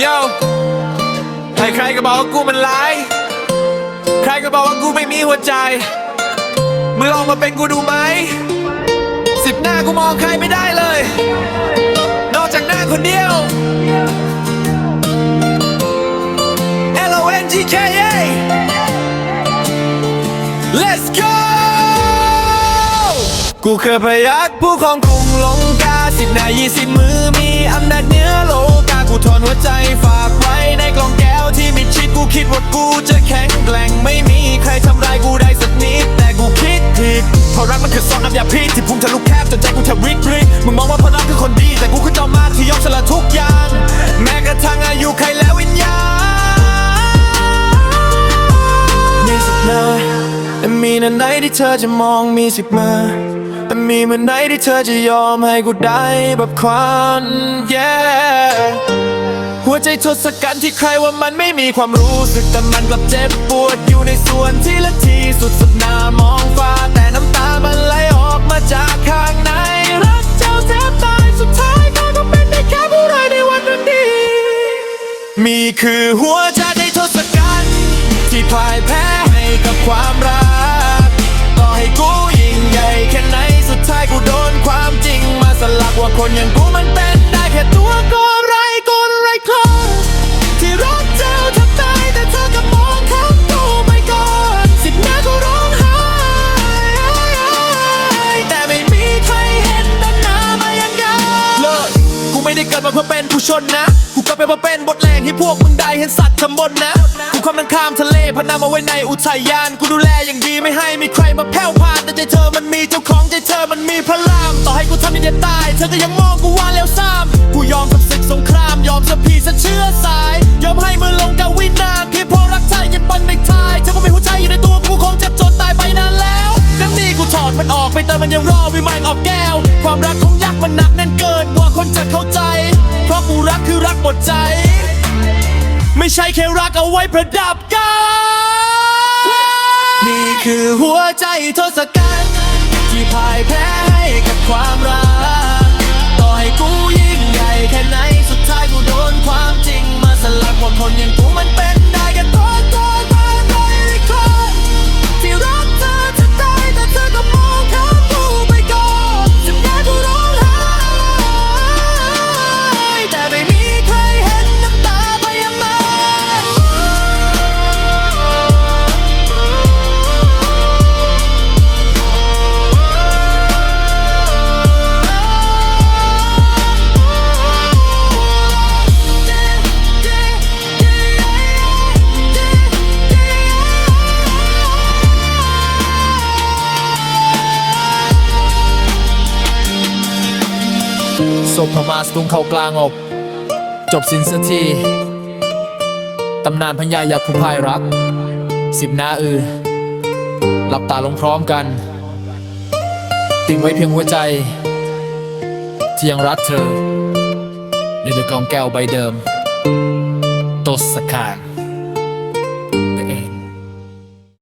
โย่ใครใครๆก็บอกว่ากูมันร้าย ใครก็บอกว่ากูไม่มีหัวใจ มึงลองมาเป็นกูดูไหม สิบหน้ากูมองใครไม่ได้เลย นอกจากหน้าคนเดียว L O N G K A Let's go กูเคยพยักผู้ของกรุงลงกาสิบหน้ายี่สิบมือ คิดว่ากูจะแข็งแกร่งไม่มีใครทำร้ายกูได้สักนิด แต่กูคิดผิดเพราะรักมันคือซองน้ำยาพิษที่พุ่งทะลุแคบจนใจกูแทบริกริกมึงมองว่าเพราะรักคือคนดี แต่กูคือจอมมารที่ยอมสละทุกอย่าง แม้กระทั่งอายุใครและวิญญาณมีสิบหน้าแต่มีนาไหนที่เธอจะมองมีสิบมือแต่มีเมื่อไหนที่เธอจะยอมให้กูได้แบบควัน yeah หัวใจทศกัณฐ์ที่ใครว่ามันไม่มีความรู้สึกแต่มันกลับเจ็บปวดอยู่ในส่วนที่ละทีสุดสุดหน้ามองฟ้าแต่น้ำตามันไหลออกมาจากข้างในรักเจ้าแทบตายสุดท้ายก็ต้องเป็นได้แค่ผู้ร้ายในวันนั้นดี มีคือหัวใจในทศกัณฐ์ที่พ่ายแพ้ให้กับความรัก ต่อให้กูยิ่งใหญ่แค่ไหนสุดท้ายกูโดนความจริงมาสลักว่าคนอย่างกูมันเป็นได้แค่ตัวก็ไรก็ กิดมาเพื่อเป็นผู้ชนนะ กูก็เป็นมาเป็นบทแรงให้พวกมึงได้เห็นสัตว์ทำบนนะ กูข้ามน้ำข้ามทะเลพนามาไว้ในอุทยาน กูดูแลอย่างดีไม่ให้มีใครมาแผ่วพานแต่ใจเธอมันมีเจ้าของใจเธอมันมีพระราม ต่อให้กูทำยังจะตาย เธอก็ยังมองกูว่าแล้วซ้ำกูยอมกับศึกสงครามยอมสะพีสะเชื่อสาย มันออกไปแต่มันยังรอวิมานออกแก้ว ความรักของยักษ์มันหนักแน่นเกินกว่าคนจะเข้าใจ เพราะกูรักคือรักหมดใจ ไม่ใช่แค่รักเอาไว้ประดับกายนี่คือหัวใจทศกัณฐ์ที่พ่ายแพ้ให้กับความรัก ศพพมาสตุงเข้ากลางอก จบสิ้นสักทีตำนานพญายักษ์ผู้พายรัก สิบหน้าอือ หลับตาลงพร้อมกัน ติงไว้เพียงหัวใจ ที่ยังรักเธอในตะกองแก้วใบเดิม ตสคาน